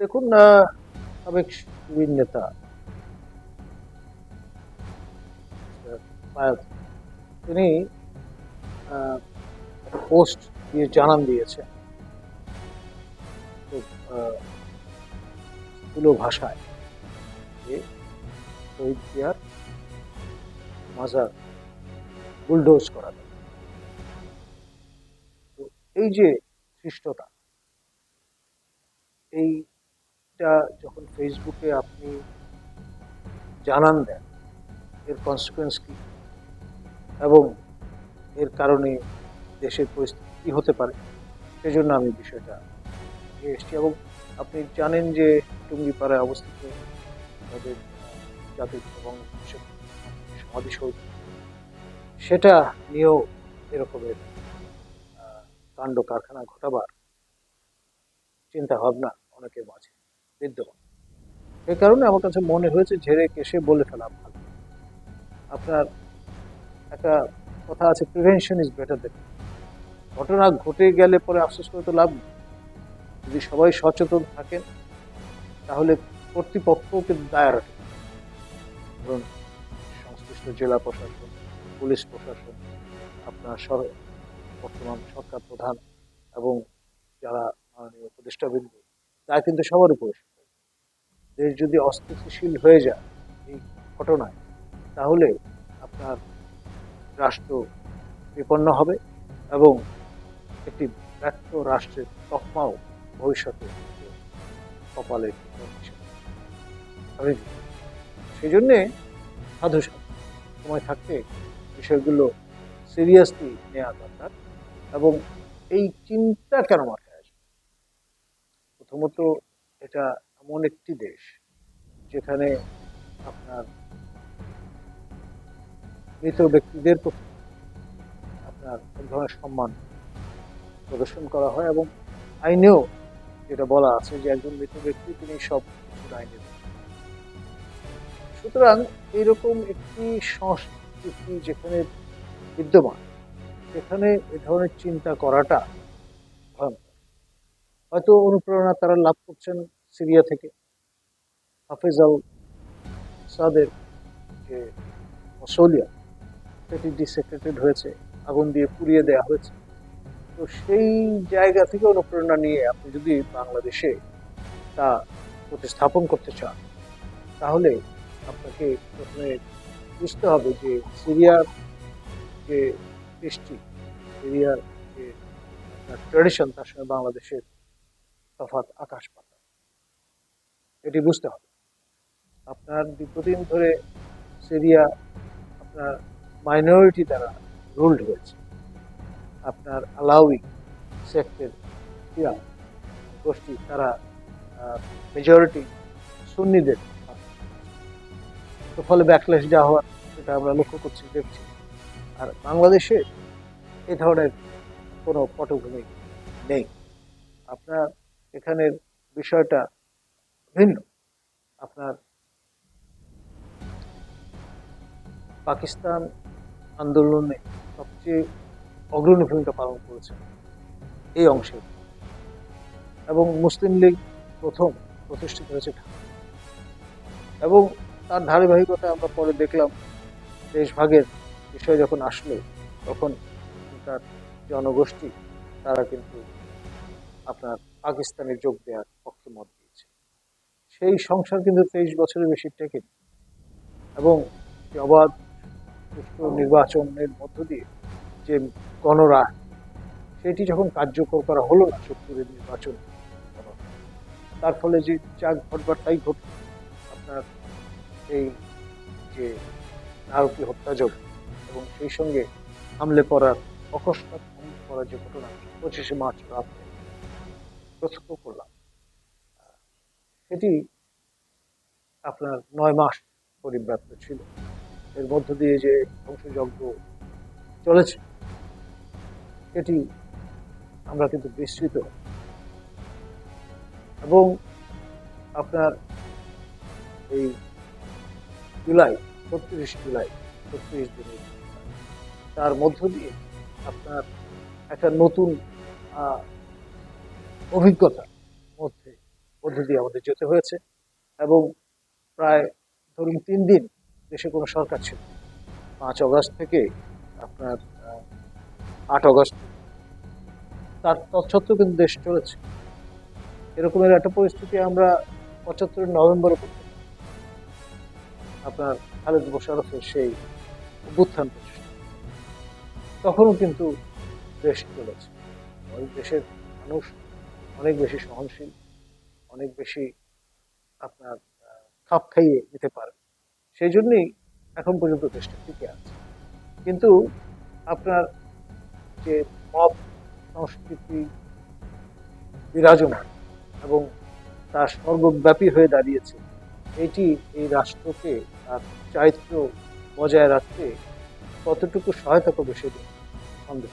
দেখুন সাবেক শিবির নেতা তিনি পোস্ট দিয়ে জানান দিয়েছে খুব আহ, স্থূল ভাষায় শহীদ জিয়ার মাজার বুলডোজ করা এই যে সৃষ্টতা এইটা যখন ফেসবুকে আপনি জানান দেন, এর কনসিকুয়েন্স কী? এবং এর কারণে দেশের পরিস্থিতি কী হতে পারে? সেজন্য আমি বিষয়টা নিয়ে এসেছি। এবং আপনি জানেন যে টুঙ্গিপাড়ায় অবস্থিত তাদের জাতির এবং সমাধিসৌধ সেটা নিয়েও এরকমের কাণ্ড কারখানা ঘটাবার চিন্তা ভাবনা অনেকের মাঝে। বিদ্যমান। এই কারণে আমার কাছে মনে হয়েছে ঝেড়ে কেসে বলে ফেলা ভালো। আপনার একটা কথা আছে প্রিভেনশন ইজ বেটার দেন ঘটনা ঘটে গেলে পরে আফসোস করে তো লাভ যদি সবাই সচেতন থাকেন, তাহলে কর্তৃপক্ষও কিন্তু দায় রাখে ধরুন, সংশ্লিষ্ট জেলা প্রশাসন, পুলিশ প্রশাসন, আপনার বর্তমান সরকার প্রধান এবং যারা মাননীয় উপদেষ্টাবৃন্দ তা কিন্তু সবার উপরে দেশ যদি অস্থিতিশীল হয়ে যায় এই ঘটনায়, তাহলে আপনার রাষ্ট্র বিপন্ন হবে এবং একটি ব্যর্থ রাষ্ট্রের তকমাও ভবিষ্যতে কপালে সেই জন্যে সাধু সময় থাকতে বিষয়গুলো সিরিয়াসলি নেওয়া দরকার এবং এই চিন্তা কেন প্রথমত এটা এমন একটি দেশ যেখানে আপনার মৃত ব্যক্তিদের প্রতি আপনার এক ধরনের সম্মান প্রদর্শন করা হয় এবং আইনেও যেটা বলা আছে যে একজন মৃত ব্যক্তি তিনি সব আইনে সুতরাং এরকম একটি সংস্কৃতি যেখানে বিদ্যমান সেখানে এ ধরনের চিন্তা করাটা ভয়ঙ্কর। হয়তো অনুপ্রেরণা তারা লাভ করছেন সিরিয়া থেকে। হাফেজ আল সাদের যে মসৌলিয়া সেটি ডিসেক্রেটেড হয়েছে, আগুন দিয়ে পুড়িয়ে দেওয়া হয়েছে। তো সেই জায়গা থেকে অনুপ্রেরণা নিয়ে আপনি যদি বাংলাদেশে তা প্রতিস্থাপন করতে চান, তাহলে আপনাকে প্রথমে বুঝতে হবে যে সিরিয়ার যে কৃষ্টি সিরিয়ার যে ট্রেডিশন তার সঙ্গে বাংলাদেশের তফাৎ আকাশ পাতাল। এটি বুঝতে হবে। আপনার দীর্ঘদিন ধরে সিরিয়া আপনার মাইনরিটি দ্বারা রুলড হয়েছে। আপনার আলাউই সেক্টের ইয়া গোষ্ঠী তারা মেজরিটি সুন্নিদের ফলে ব্যাকলেশ যা হওয়ার সেটা আমরা লক্ষ্য করছি, দেখছি। আর বাংলাদেশে এ ধরনের কোনো পটভূমি নেই। আপনার এখানের বিষয়টা ভিন্ন। আপনার পাকিস্তান আন্দোলনে সবচেয়ে অগ্রণী ভূমিকা পালন করেছে এই অংশে। এবং মুসলিম লীগ প্রথম প্রতিষ্ঠিত হয়েছে এবং তার ধারাবাহিকতা আমরা পরে দেখলাম দেশভাগের বিষয় যখন আসলো, তখন তার জনগোষ্ঠী, তারা কিন্তু আপনার পাকিস্তানে যোগ দেওয়ার পক্ষে মত দিয়েছে। সেই সংসার কিন্তু তেইশ বছরের বেশি টেকেনি। এবং অবাধ সুষ্ঠু নির্বাচনের মধ্য দিয়ে যে গণরা, সেটি যখন কার্যকর করা হলো না সত্তরের নির্বাচন তার ফলে যে যা ঘটবার তাই আপনার এই যে নারকী হত্যাযোগ এবং সেই সঙ্গে হামলে পড়ার অকস্মাৎ পড়ার যে ঘটনা, পঁচিশে মার্চ রাতে প্রত্যক্ষ করলাম। সেটি আপনার নয় মাস পরিব্যাপ্ত ছিল। এর মধ্য দিয়ে যে ধ্বংসযজ্ঞ চলেছে এটি আমরা কিন্তু বিস্তৃত। এবং আপনার এই জুলাই ছত্রিশ জুলাই ছত্রিশ দিনের তার মধ্য দিয়ে আপনার একটা নতুন আহ, অভিজ্ঞতার মধ্যে মধ্য দিয়ে আমাদের যেতে হয়েছে। এবং প্রায় ধরুন তিন দিন দেশে কোনো সরকার ছিল পাঁচ অগস্ট থেকে আপনার আট অগস্ট তার তৎসত্ত্বেও কিন্তু দেশ চলেছে। এরকমের একটা পরিস্থিতি আমরা পঁচাত্তরের নভেম্বরে আপনার খালেদ মোশারফের সেই অভ্যুত্থান প্রচেষ্টা তখনও কিন্তু দেশ চলেছে। ওই দেশের মানুষ অনেক বেশি সহনশীল, অনেক বেশি আপনার খাপ খাইয়ে নিতে পারে সেই জন্যই এখন পর্যন্ত দেশটা টিকে আছে কিন্তু আপনার যে মব সংস্কৃতি বিরাজমান এবং তা সর্বব্যাপী হয়ে দাঁড়িয়েছে, এটি এই রাষ্ট্রকে তার চারিত্র বজায় রাখতে কতটুকু সহায়তা করবে সেটি সন্দেহ।